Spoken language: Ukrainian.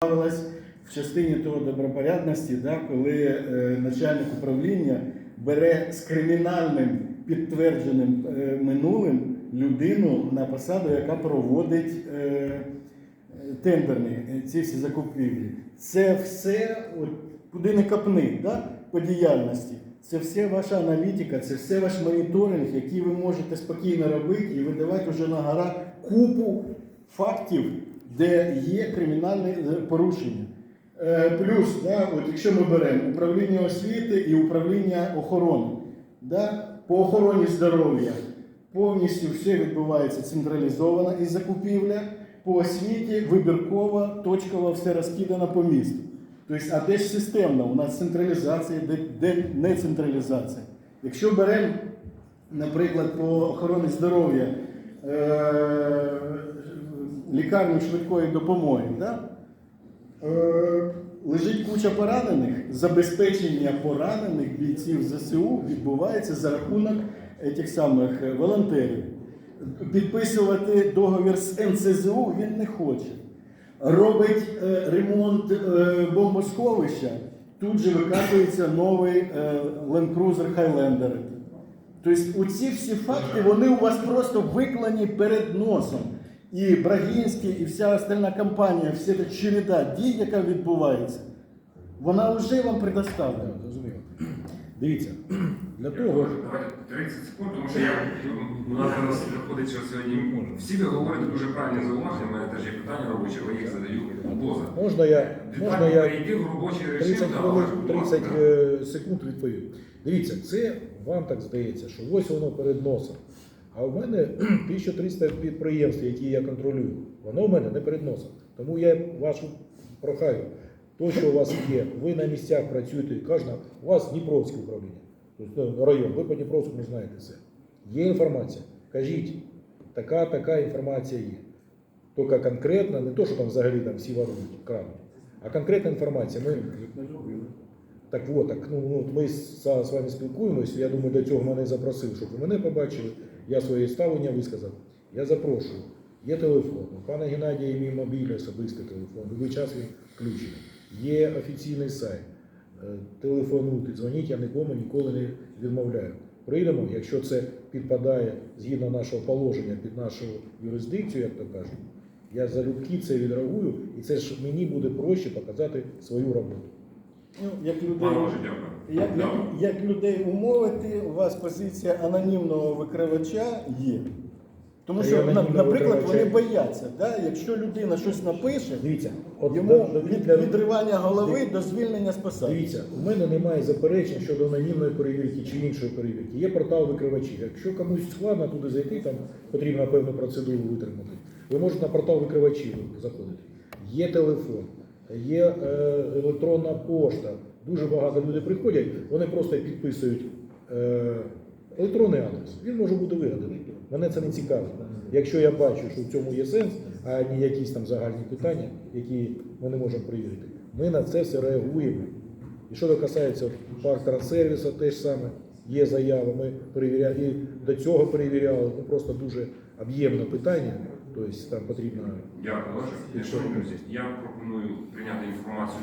в частині того добропорядності, да, коли е, начальник управління бере з кримінальним підтвердженим е, минулим людину на посаду, яка проводить е, тендерні е, ці всі закупівлі. Це все, от, куди не копни, да, по діяльності. Це все ваша аналітика, це все ваш моніторинг, який ви можете спокійно робити і видавати вже на гора купу фактів, де є кримінальне е, порушення. Е, Плюс, да, от якщо ми беремо управління освіти і управління охорони, да, по охороні здоров'я повністю все відбувається централізовано і закупівля, по освіті вибірково, точково все розкидано по місту. Тобто, а де ж системно? У нас централізація, де, де не централізація. Якщо беремо, наприклад, по охороні здоров'я е- лікарню швидкої допомоги, да? Е, лежить куча поранених. Забезпечення поранених бійців ЗСУ відбувається за рахунок тих самих е, волонтерів. Підписувати договір з НСЗУ він не хоче. Робить е, ремонт е, бомбосховища, тут же викатується новий е, Land Cruiser Highlander. Тобто оці всі факти вони у вас просто виклані перед носом. І Брагінський, і вся остальна компанія, вся ця череда дій, яка відбувається, вона вже вам предоставлена. Дивіться, для того, Давайте 30 секунд, тому що я у нас зараз виходить, що сьогодні всі ви говорите дуже правильні зауваження. У мене теж є питання робочі, але їх задаю поза. можна я, можна я перейти в робочий режим 30 хвилин, 30 е, секунд відповім. Дивіться, це вам так здається, що ось воно перед носом. А в мене 1300 підприємств, які я контролюю, воно в мене не перед носом. Тому я вашу прохаю, то, що у вас є, ви на місцях працюєте, кожна, у вас Дніпровське управління, тобто ну, район, ви по Дніпровську не знаєте все. Є інформація, кажіть, така, така інформація є. Тільки конкретно, не то, що там взагалі там всі ворують, крадуть, а конкретна інформація. Ми так от, так, ну, ну, ми з, вами спілкуємось, я думаю, для цього мене запросив, щоб ви мене побачили. Я своє ставлення висказав. Я запрошую. Є телефон. У пана Геннадія є мій мобільний особистий телефон. Любий час він включений. Є офіційний сайт. Е, Телефонуйте, дзвоніть, я нікому ніколи не відмовляю. Прийдемо, якщо це підпадає згідно нашого положення під нашу юрисдикцію, як то кажуть, я залюбки це відреагую, і це ж мені буде проще показати свою роботу. Ну, як людей, Пане Боже, дякую. як, як, як людей умовити, у вас позиція анонімного викривача є. Тому Та що, я на- анонімного наприклад, вони бояться, да? якщо людина щось напише, Дивіться, от йому від, для- відривання голови до звільнення з посади. Дивіться, у мене немає заперечень щодо анонімної перевірки чи іншої перевірки. Є портал викривачів. Якщо комусь складно туди зайти, там потрібно певну процедуру витримати. Ви можете на портал викривачів заходити. Є телефон, є е, електронна пошта. Дуже багато людей приходять, вони просто підписують е, електронний адрес. Він може бути вигаданий. Мене це не цікавить. Якщо я бачу, що в цьому є сенс, а не якісь там загальні питання, які ми не можемо перевірити, ми на це все реагуємо. І що касається парк транссервісу, теж саме є заява. Ми перевіряли і до цього перевіряли. Ну просто дуже об'ємне питання. Тобто там потрібно Дякую, Олеже. Я пропоную прийняти інформацію